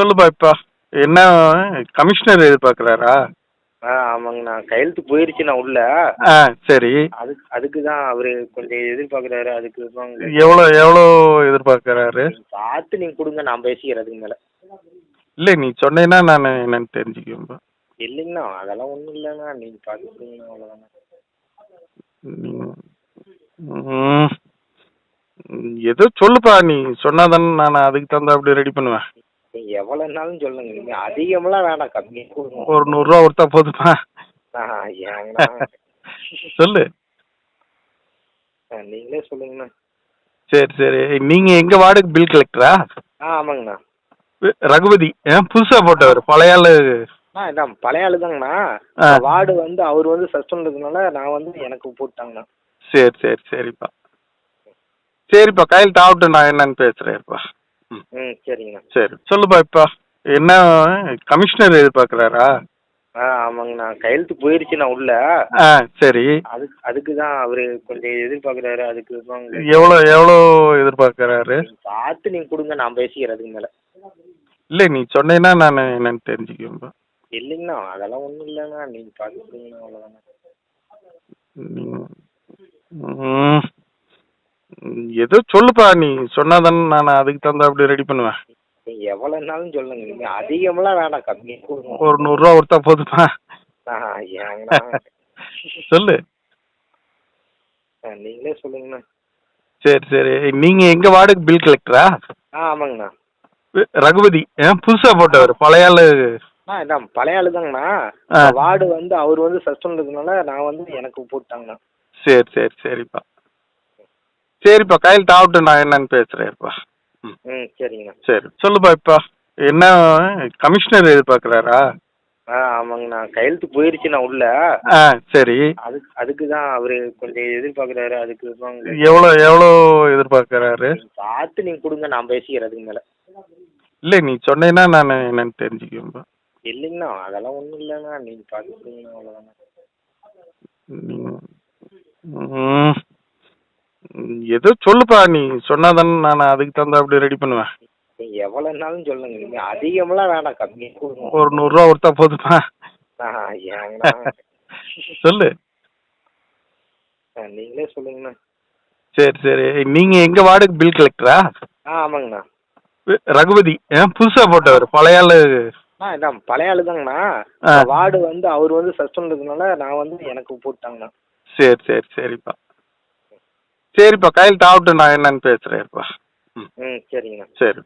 சொல்லுப்பா இப்போ. என்ன கமிஷனர் எதிர்பார்க்குறாரா? ஆ ஆமாங்கண்ணா கையெழுத்து போயிருச்சுண்ணா உள்ள. ஆ சரி. அதுக்கு அதுக்கு தான் அவர் கொஞ்சம் எதிர்பார்க்குறாரு அதுக்கு தான் எவ்வளோ எவ்வளோ எதிர்பார்க்குறாரு? பார்த்து நீங்கள் கொடுங்க நான் பேசிக்கிறேன் அதுக்கு மேலே. இல்லை நீ சொன்னீன்னா நான் என்னன்னு தெரிஞ்சுக்குவேன்ப்பா இல்லைங்கண்ணா அதெல்லாம் ஒன்றும் இல்லைண்ணா நீங்கள் பார்த்து கொடுங்கண்ணா அவ்வளோதாண்ணா நீ- ம். ஏதோ சொல்லுப்பா நீ சொன்னாதானே நான் அதுக்கு தகுந்த அப்படி ரெடி பண்ணுவேன். நீங்கள் எவ்வளோனாலும் சொல்லுங்க. நீங்கள் அதிகமெல்லாம் வேணாம். கம்மியாக கொடுங்க. ஒரு நூறுரூவா கொடுத்தா போதுமா? ஏங்கண்ணா. சொல்லு. நீங்களே சொல்லுங்கண்ணா. சரி சரி. நீங்கள் எங்கள் வார்டுக்கு பில் கலெக்டரா ஆ? ஆமாங்கண்ணா. ரகுபதி. ஆ புதுசாக போட்டவர். பழைய ஆளு. ஆ இதான் பழைய ஆளு தாங்கண்ணா ஆ. வார்டு வந்து அவர் வந்து சஸ்பெண்ட் இருக்கனால நான் வந்து எனக்கு போட்டாங்கண்ணா. சரி சரி சரிப்பா. சரிப்பா. கையில் ஆகட்டும் நான் என்னன்னு பேசுகிறேன்ப்பா ம். சரிங்கண்ணா சரி. சொல்லுப்பா இப்போ. என்ன கமிஷனர் எதிர்பார்க்குறாரா? ஆ ஆமாங்கண்ணா கையெழுத்து போயிருச்சுண்ணா உள்ள. ஆ சரி. அதுக்கு அதுக்கு தான் அவர் கொஞ்சம் எதிர்பார்க்குறாரு அதுக்கு தான். எவ்வளோ எவ்வளோ எதிர்பார்க்குறாரு? பார்த்து நீங்கள் கொடுங்க நான் பேசிக்கிறேன் அதுக்கு மேலே. இல்லை நீ சொன்னீன்னா நான் என்னன்னு தெரிஞ்சுக்குவேன்ப்பா இல்லைங்கண்ணா அதெல்லாம் ஒன்றும் இல்லைண்ணா. நீங்கள் பார்த்து கொடுங்கண்ணா அவ்வளோதாண்ணா நீ- ம். ஏதோ சொல்லுப்பா நீ சொன்னாதானே நான் அதுக்கு தகுந்த அப்படி ரெடி பண்ணுவேன். நீங்கள் எவ்வளோனாலும் சொல்லுங்க. நீங்கள் அதிகமெல்லாம் வேணாம் கம்மியாக கொடுங்க ஒரு நூறுரூவா கொடுத்தா போதுமா? ஆ ஏங்கண்ணா. சொல்லு. ஆ நீங்களே சொல்லுங்கண்ணா. சரி சரி. நீங்கள் எங்கள் வார்டுக்கு பில் கலெக்டரா ஆ? ஆமாங்கண்ணா. ரகுபதி ஆ புதுசாக போட்டவர் பழைய ஆளு. இதான் பழைய ஆளு தாங்கண்ணா ஆ. வார்டு வந்து அவர் வந்து சஸ்பெண்ட் இருக்கனால நான் வந்து எனக்கு போட்டாங்கண்ணா. சரி சரி சரிப்பா. சரிப்பா கையில் ஆகட்டும் நான் என்னன்னு பேசுகிறேன்ப்பா ம். சரிங்கண்ணா. சரி சொல்லுப்பா இப்போ. என்ன கமிஷனர் எதிர்பார்க்குறாரா? ஆ ஆமாங்கண்ணா. கையெழுத்து போயிருச்சுண்ணா உள்ள. ஆ சரி. அதுக்கு அதுக்கு தான் அவர் கொஞ்சம் எதிர்பார்க்குறாரு அதுக்கு தான் எவ்வளோ எவ்வளோ எதிர்பார்க்குறாரு? பார்த்து நீங்கள் கொடுங்க நான் பேசிக்கிறேன் அதுக்கு மேலே. இல்லை நீ சொன்னீன்னா நான் என்னன்னு தெரிஞ்சுக்குவேன்ப்பா. இல்லைங்கண்ணா அதெல்லாம் ஒன்றும் இல்லைண்ணா. நீங்கள் பார்த்து கொடுங்கண்ணா அவ்வளோதாண்ணா நீ- ம். ஏதோ சொல்லுப்பா நீ சொன்னாதானே நான் அதுக்கு தகுந்த அப்படி ரெடி பண்ணுவேன். எவ்வளோனாலும் சொல்லுங்க நீங்கள் அதிகமெல்லாம் வேணாம் கம்மியாக கொடுங்க. ஒரு நூறுரூவா கொடுத்தா போதுமா சொல்லு. நீங்களே சொல்லுங்கண்ணா. சரி சரி. நீங்கள் எங்கள் வார்டுக்கு பில் கலெக்டரா ஆ ஆமாங்கண்ணா. ரகுபதி ஆ புதுசாக போட்டவர் பழைய ஆளு. இதான் பழைய ஆளு தாங்கண்ணா. வார்டு வந்து அவர் வந்து சஸ்பெண்ட் இருக்கனால நான் வந்து எனக்கு போட்டாங்கண்ணா. சரி சரி சரிப்பா. சரிப்பா கையில் ஆகட்டும் நான் என்னன்னு பேசுகிறேன்ப்பா ம். ம் சரிங்கண்ணா. சரி.